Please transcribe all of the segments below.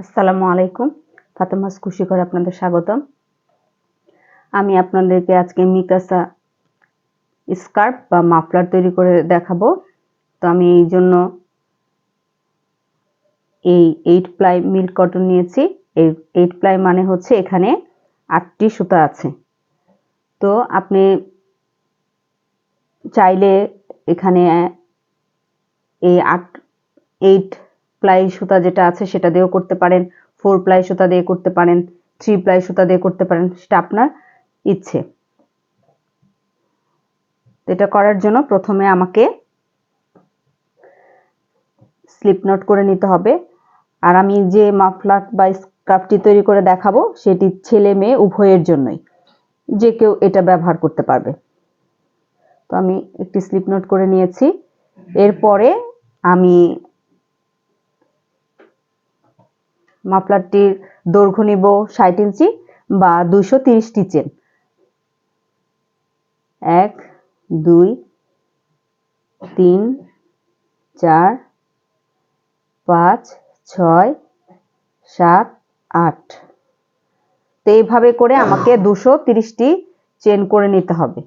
আসসালামু আলাইকুম। ফাতেমাস খুশি করে আপনাদের স্বাগতম। আমি আপনাদেরকে আজকে মিকাসা স্কার্ফ বা মাফলার তৈরি করে দেখাবো। তো আমি এই জন্য এই এইট প্লাই মিল্ক কটন নিয়েছি। এই এইট প্লাই মানে হচ্ছে এখানে আটটি সুতা আছে। তো আপনি চাইলে এখানে এই আট, এইট প্লাই সুতা যেটা আছে সেটা দিয়েও করতে পারেন ফোর প্লাই সুতা দিয়ে করতে পারেন থ্রি প্লাই সুতা দিয়ে করতে পারেন, সেটা আপনার ইচ্ছে। এটা করার জন্য প্রথমে আমাকে স্লিপ নট করে নিতে হবে। আর আমি যে মাফলার বা স্কার্ফটি তৈরি করে দেখাবো, সেটি ছেলে মেয়ে উভয়ের জন্যই। যে কেউ এটা ব্যবহার করতে পারবে। তো আমি একটি স্লিপ নোট করে নিয়েছি। এরপরে আমি মাফলারটির দৈর্ঘ্য নিব ষাট ইঞ্চি বা দুইশো তিরিশটি চেন। এক, দুই, তিন, চার, পাঁচ, ছয়, সাত, আট। তো এইভাবে করে আমাকে দুশো তিরিশটি চেন করে নিতে হবে।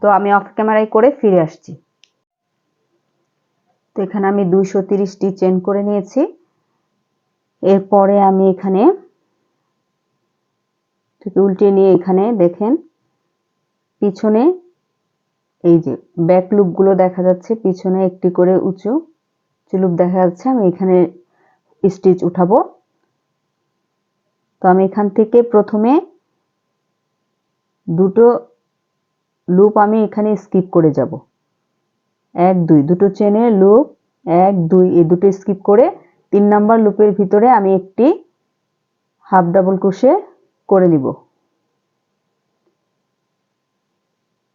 তো আমি অফ ক্যামেরায় করে ফিরে আসছি। তো এখানে আমি দুইশো তিরিশটি চেন করে নিয়েছি। এরপরে আমি এখানে উল্টে নিয়ে এখানে দেখেন, পিছনে এই যে ব্যাক লুপগুলো দেখা যাচ্ছে, পিছনে একটি করে উঁচু লুপ দেখা যাচ্ছে, আমি এখানে স্টিচ উঠাবো। তো আমি এখান থেকে প্রথমে দুটো লুপ আমি এখানে স্কিপ করে যাব। এক, দুই, দুটো চেনে লুপ এক, দুই, এই দুটো স্কিপ করে তিন নাম্বার লুপের ভিতরে আমি একটি হাফ ডাবল ক্রোশে করে নিব।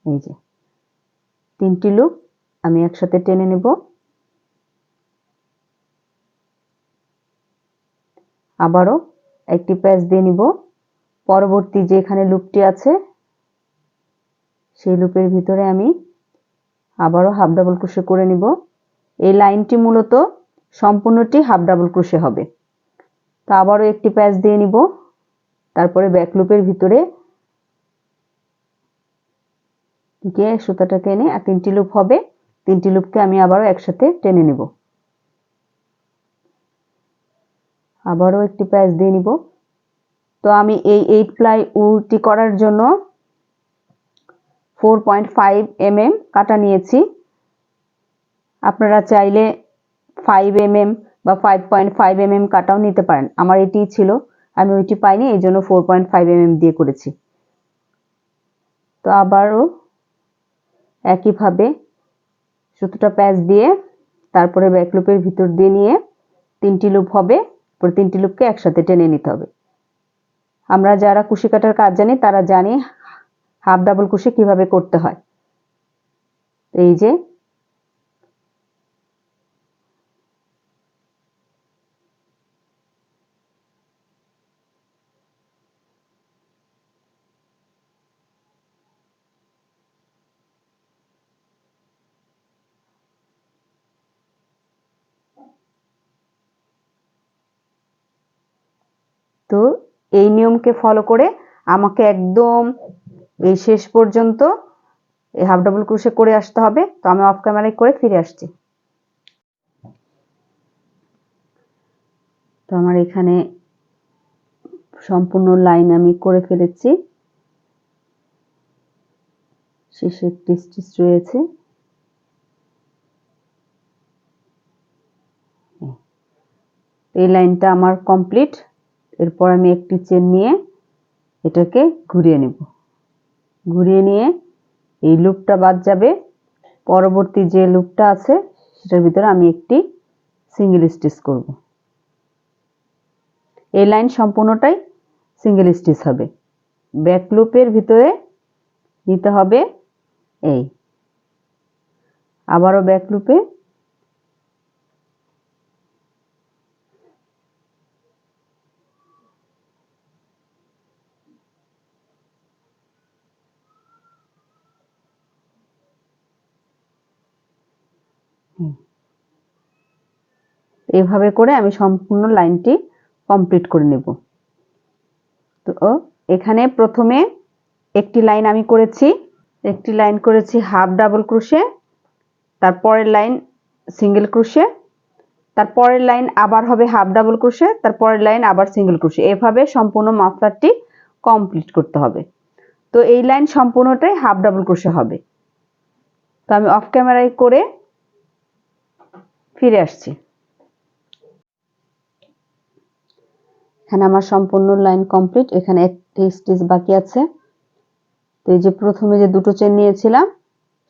এই যে, তিনটি লুপ আমি একসাথে টেনে নেব। আবারও একটি প্যাচ দিয়ে নিব। পরবর্তী যে এখানে লুপটি আছে, সেই লুপের ভিতরে আমি আবারও হাফ ডাবল ক্রোশে করে নিব। এই লাইনটি মূলত সম্পূর্ণটি হাফ ডাবল ক্রোশে হবে। তো আবারও একটি প্যাচ দিয়ে নিব। তারপরে ব্যাক লুপের ভিতরে গিয়ে সুতাটাকে এনে আর তিনটি লুপ হবে। তিনটি লুপকে আমি আবারও একসাথে টেনে নিব। আবারও একটি প্যাচ দিয়ে নিব। তো আমি এই এইট প্লাই উলটি করার জন্য four point five M M কাটা নিয়েছি। আপনারা চাইলে ফাইভ এম এম বা five point five M M কাটাও নিতে পারেন। আমার এটিই ছিল, আমি ওইটি পাইনি, এই জন্য four point five M M দিয়ে করেছি। তো আবারও একইভাবে সুতোটা প্যাচ দিয়ে তারপরে ব্যাক লুপের ভিতর দিয়ে নিয়ে তিনটি লুপ হবে পরে তিনটি লুপকে একসাথে টেনে নিতে হবে। আমরা যারা কুশি কাটার কাজ জানি, তারা জানি হাফ ডাবল কুশি কীভাবে করতে হয়। এই যে তো এই নিয়মকে ফলো করে আমাকে একদম এই শেষ পর্যন্ত এই হাফ ডাবল ক্রুশে করে আসতে হবে। তো আমি অফ ক্যামেরায় করে ফিরে আসছি। তো আমার এখানে সম্পূর্ণ লাইন আমি করে ফেলেছি। শেষে একটি স্টিচ রয়েছে। এই লাইনটা আমার কমপ্লিট এরপর আমি একটি চেন নিয়ে এটাকে ঘুরিয়ে নেব। ঘুরিয়ে নিয়ে এই লুপটা বাদ যাবে। পরবর্তী যে লুপটা আছে, সেটার ভিতরে আমি একটি সিঙ্গেল স্টিচ করব। এই লাইন সম্পূর্ণটাই সিঙ্গেল স্টিচ হবে। ব্যাক লুপের ভিতরে নিতে হবে এই। আবারও ব্যাক লুপে এভাবে করে আমি সম্পূর্ণ লাইনটি কমপ্লিট করে নেব। তো এখানে প্রথমে একটি লাইন আমি করেছি। একটি লাইন করেছি হাফ ডাবল ক্রোশে তারপরের লাইন সিঙ্গেল ক্রোশে তারপরের লাইন আবার হবে হাফ ডাবল ক্রোশে তারপরের লাইন আবার সিঙ্গেল ক্রোশে। এভাবে সম্পূর্ণ মাফলারটি কমপ্লিট করতে হবে। তো, এই লাইন সম্পূর্ণটাই হাফ ডাবল ক্রোশে হবে। তো, আমি অফ ক্যামেরায় করে ফিরে আসছি। এখানে আমার সম্পূর্ণ লাইন কমপ্লিট এখানে একটি স্টিচ বাকি আছে। তো এই যে প্রথমে যে দুটো চেন নিয়েছিলাম,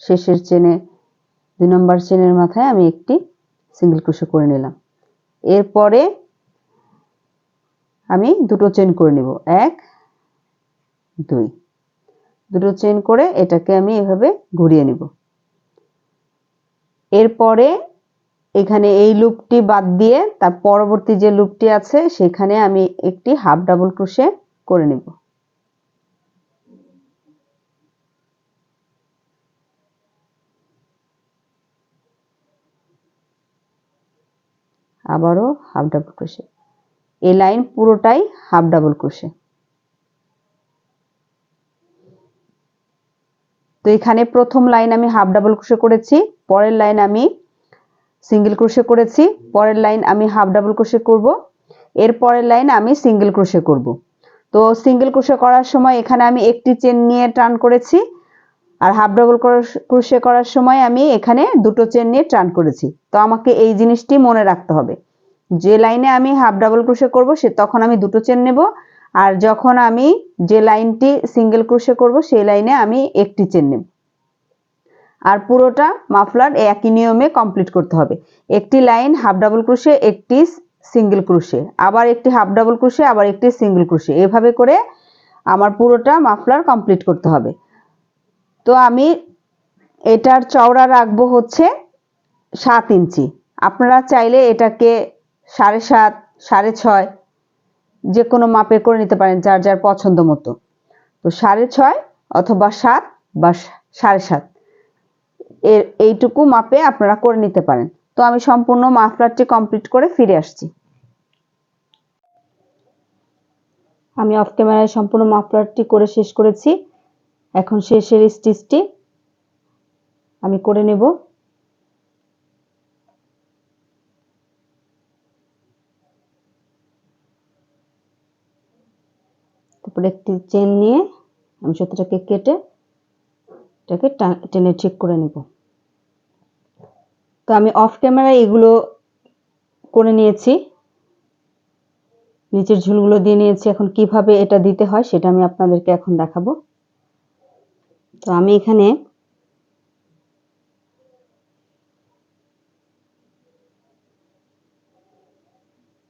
শেষের চেনে দুই নম্বর চেনের মাথায় আমি একটি সিঙ্গেল ক্রোশে করে নিলাম। এরপরে আমি দুটো চেন করে নিব। এক, দুই। দুটো চেন করে এটাকে আমি এভাবে ঘুরিয়ে নিব। এরপরে এখানে এই লুপটি বাদ দিয়ে তার পরবর্তী যে লুপটি আছে, সেখানে আমি একটি হাফ ডাবল ক্রোশে করে নিব। আবারও হাফ ডাবল ক্রোশে। এই লাইন পুরোটাই হাফ ডাবল ক্রোশে। তো এখানে প্রথম লাইন আমি হাফ ডাবল ক্রোশে করেছি, পরের লাইন আমি সিঙ্গেল ক্রোশে করেছি, পরের লাইন আমি হাফ ডাবল ক্রোশে করব, এর পরের লাইন আমি সিঙ্গেল ক্রোশে করব। তো সিঙ্গেল ক্রোশে করার সময় এখানে আমি একটি চেন নিয়ে টার্ন করেছি, আর হাফ ডাবল ক্রোশে করার সময় আমি এখানে দুটো চেন নিয়ে টার্ন করেছি। তো আমাকে এই জিনিসটি মনে রাখতে হবে। যে লাইনে আমি হাফ ডাবল ক্রোশে করব, সে তখন আমি দুটো চেন নেব, আর যখন আমি যে লাইনটি সিঙ্গেল ক্রোশে করব, সেই লাইনে আমি একটি চেন নেব। আর পুরোটা মাফলার একই নিয়মে কমপ্লিট করতে হবে। একটি লাইন হাফ ডাবল ক্রোশে একটি সিঙ্গেল ক্রোশে আবার একটি হাফ ডাবল ক্রোশে আবার একটি সিঙ্গেল ক্রোশে এভাবে করে আমার পুরোটা মাফলার কমপ্লিট করতে হবে। তো আমি এটার চওড়া রাখব হচ্ছে সাত ইঞ্চি। আপনারা চাইলে এটাকে সাড়ে সাত, সাড়ে ছয় যে কোনো মাপের করে নিতে পারেন যার যার পছন্দ মতো। তো সাড়ে ছয় অথবা সাত বা সাড়ে সাত। এর এইটুকু মাপে আপনারা করে নিতে পারেন। তো আমি সম্পূর্ণ মাফলারটি কমপ্লিট করে ফিরে আসছি। আমি অফ ক্যামেরায় সম্পূর্ণ মাফলারটি করে শেষ করেছি। এখন শেষের স্টিচটি আমি করে নেব। তারপরে একটি চেন নিয়ে আমি সুতোটাকে কেটে এটাকে টেনে ঠিক করে নেব। তো আমি অফ ক্যামেরায় এগুলো করে নিয়েছি। নিচের ঝুলগুলো দিয়ে নিয়েছি। এখন কীভাবে এটা দিতে হয় সেটা আমি আপনাদেরকে এখন দেখাবো। তো আমি এখানে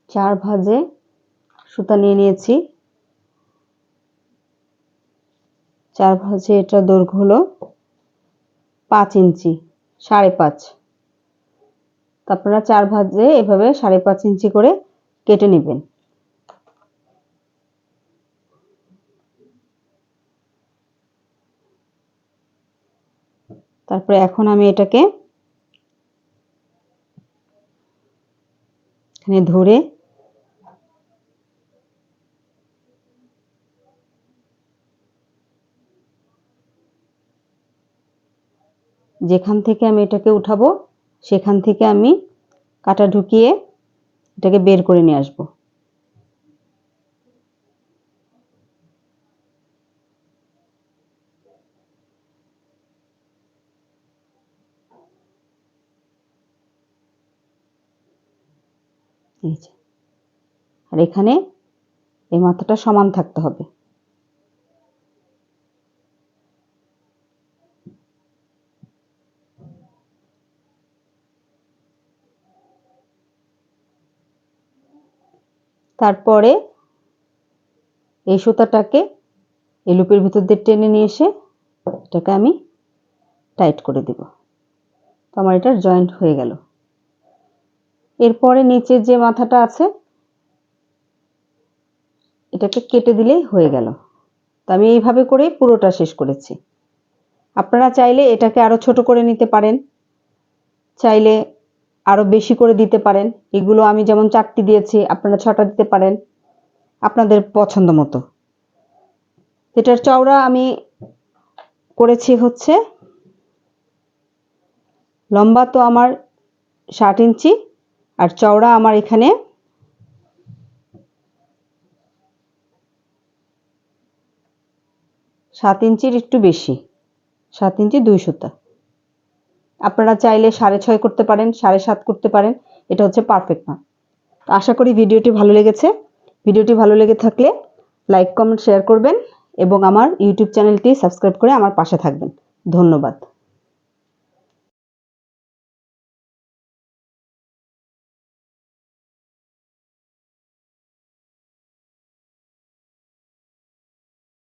চার ভাজে সুতা নিয়ে নিয়েছি। চার ভাজে এটা দৈর্ঘ্য হলো পাঁচ ইঞ্চি, সাড়ে পাঁচ। আপনারা চার ভাজে এভাবে সাড়ে পাঁচ ইঞ্চি করে কেটে নেবেন। তারপরে এখন আমি এটাকে এখানে ধরে যেখান থেকে আমি এটাকে উঠাবো সেখান থেকে আমি কাটা ঢুকিয়ে এটাকে বের করে নিয়ে আসব। আর এখানে এই মাথাটা সমান থাকতে হবে। তারপরে এই সুতাটাকে এই লুপের ভিতর দিয়ে টেনে নিয়ে এসে এটাকে আমি টাইট করে দিব। তো আমার এটা জয়েন্ট হয়ে গেল। এরপরে নিচের যে মাথাটা আছে, এটাকে কেটে দিলেই হয়ে গেল। তো আমি এইভাবে করে পুরোটা শেষ করেছি। আপনারা চাইলে এটাকে আরও ছোট করে নিতে পারেন। চাইলে আরও বেশি করে দিতে পারেন। এগুলো আমি যেমন চারটি দিয়েছি, আপনারা ছটা দিতে পারেন আপনাদের পছন্দ মতো। এটার চওড়া আমি করেছি হচ্ছে, লম্বা তো আমার ষাট ইঞ্চি, আর চওড়া আমার এখানে সাত ইঞ্চির একটু বেশি, সাত ইঞ্চি দুই সুতা। আপনারা চাইলে সাড়ে ছয় করতে পারেন, সাড়ে সাত করতে পারেন। এটা হচ্ছে পারফেক্ট না তো আশা করি ভিডিওটি ভালো লেগেছে। ভিডিওটি ভালো লেগে থাকলে লাইক কমেন্ট শেয়ার করবেন এবং আমার ইউটিউব চ্যানেলটি সাবস্ক্রাইব করে আমার পাশে থাকবেন। ধন্যবাদ।